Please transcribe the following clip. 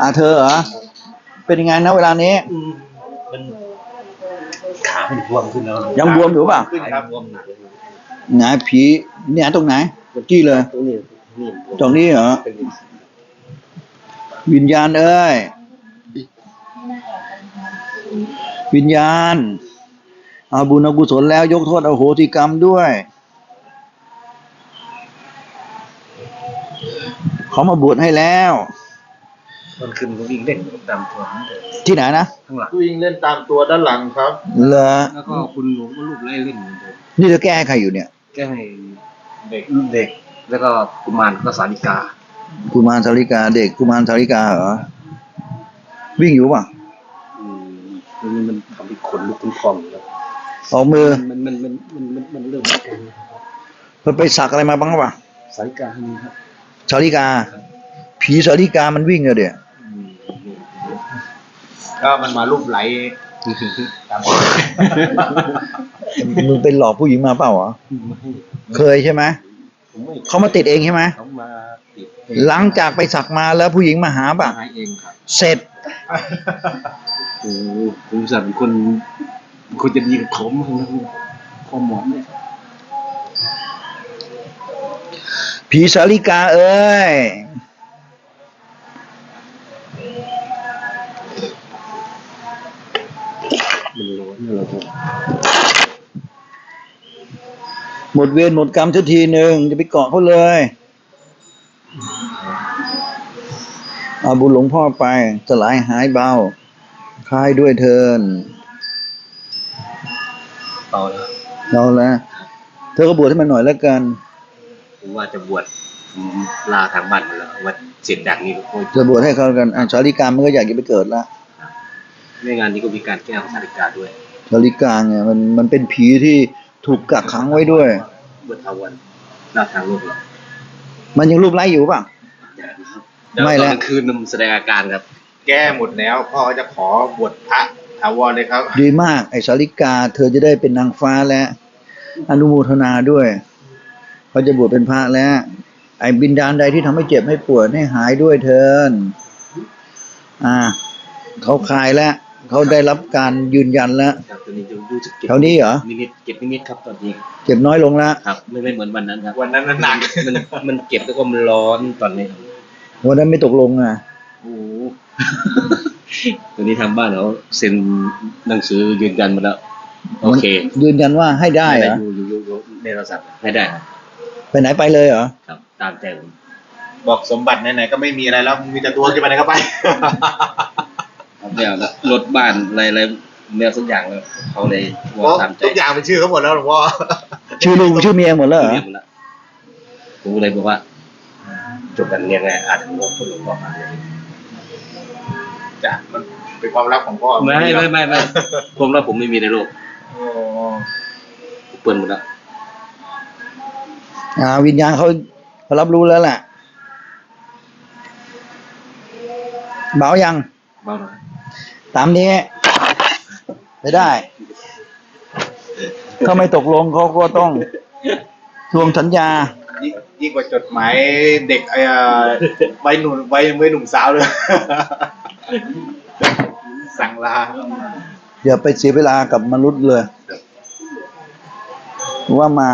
อ่าเธอเหรอ เป็นยังไงนะเวลานี้มันขามันบวมขึ้นแล้วยังบวมอยู่เปล่ะ ขึ้นครับบวมหนักเลยไหนผีเนี่ยตรงไหนจี้เลย ตรงนี้นี่บวมตรงนี้เหรอ เป็นวิญญาณเอ้ย วิญญาณอาบุญอกุศลแล้วยกโทษอโหสิกรรมด้วย เขามาบวชให้แล้ว มันขึ้นก็วิ่งเล่นตามตัวมันเลยที่ไหนนะข้างหลังวิ่งเล่นตามตัวด้านหลังครับ เหรอแล้วก็คุณหลวงก็ลูกไล่เล่นเหมือนเดิมนี่จะแก้ให้ใครอยู่เนี่ย แก้ให้เด็กเด็ก แล้วก็กุมารก็สาริกากุมารสาริกาเด็กกุมารสาริกาเหรอวิ่งอยู่ป่ะอืมมันมันทำให้ขนลุกขึ้นคอมแล้วออกมือมันมันมันมันมันมันเริ่มอาการมันไปสักอะไรมาบ้างป่ะสาริกานี่ครับสาริกา ผีสาริกามันวิ่งอะเดี๋ยอืม ก็มันมารูปไหลตามมึงเป็นหลอกผู้หญิงมาเปล่าเหรอไม่เคยใช่ไหมผมไม่เขามาติดเองใช่ไหมเขามาติดหลังจากไปสักมาแล้วผู้หญิงมาหาป่ะ หายเองครับเสร็จ โอ้โหผมสัตว์เป็นคนเป็นคนจะดีกับผมทั้งนั้นข้อหมอนเนี่ยผีสาริกาเอ้ย มันร้อนเราก็หมดเวรหมดกรรมสักทีหนึ่งจะไปเกาะเขาเลยเอาบุญหลวงพ่อไป สลายหายเบาคลายด้วยเทินเป่าแล้วเราละเธอก็บวชให้มันหน่อยแล้วกัน ผมว่าจะบวชผมลาทางบ้านหมดแล้วว่าเสร็จจากนี้โอ้ยจะบวชให้เขากันอะสาริกามันก็อยากจะไปเกิดละ ในงานนี้ก็มีการแก้ของสาริกาด้วยสาริกาเนี่ยมันมันเป็นผีที่ถูกกักขังไว้ด้วยบวชทาวันลาทางโลกแล้วมันยังรูปไร้อยู่ป่ะไม่ไม่แล้แล้ววตอนกลางคืนมันแสดงอาการครับ แก้หมดแล้วพ่อจะขอบวชพระถาวรเลยครับ ดีมากไอ้สาริกา เธอจะได้เป็นนางฟ้าแล้วอนุโมทนาด้วยเขาจะบวชเป็นพระแล้ว ไอ้บินดาลใดที่ทำให้เจ็บให้ปวดให้หายด้วยเทินอ่าเขาคลายแล้ว เขาได้รับการยืนยันแล้ว ครับตอนนี้จะรู้สึกเจ็บแถวนี้เหรอ นิดๆเจ็บนิดๆครับตอนนี้เจ็บน้อยลงแล้วครับไม่ไม่เหมือนวันนั้นครับวันนั้นหนักมันมันเจ็บแล้วก็มันร้อนตอนนี้ครับวันนั้นไม่ตกลงอะ โอ้โห ตอนนี้ทางบ้านเขาเซ็นหนังสือยืนยันมาแล้ว โอเคยืนยันว่าให้ได้เหรออยู่อยู่อยู่อยู่ในโทรศัพท์ให้ได้ครับไปไหนไปเลยเหรอครับ ตามใจผมบอกสมบัติไหนๆก็ไม่มีอะไรแล้วมีแต่ตัวขึ้นไปไหนก็ไป ครับเดี๋ยวละรถบ้านอะไรอะไรเนื้อสักอย่างแล้วเขาเลยเพว่าราะตามใจทุกอย่างเป็นชื่อเขาหมดแล้วหลวงพ่อ ชื่อลุงชื่อเมียหมดแล้วเหรอ เรียกหมดแล้วผมก็เลยบอกว่าจบกันเรียงไงอาจจะงงคนหลวงพ่อมาจ้ะมันเป็นความลับของพ่อไม่ไม่ไม่ไม่ผมว่าผมไม่มีในโลกโอ้เปิดหมดแล้วอ่า วิญญาณเขาเขารับรู้แล้วแหละเบายังเบาหน่อย ตามนี้ ไม่ได้ ถ้าไม่ตกลงเขาก็ต้องทวงสัญญา ยิ่งยิ่งกว่าจดหมายเด็กเอ่อวัยหนุ่มวัยวัยหนุ่มสาวเลย สั่งลา อย่าไปเสียเวลากับมนุษย์เลย ว่ามา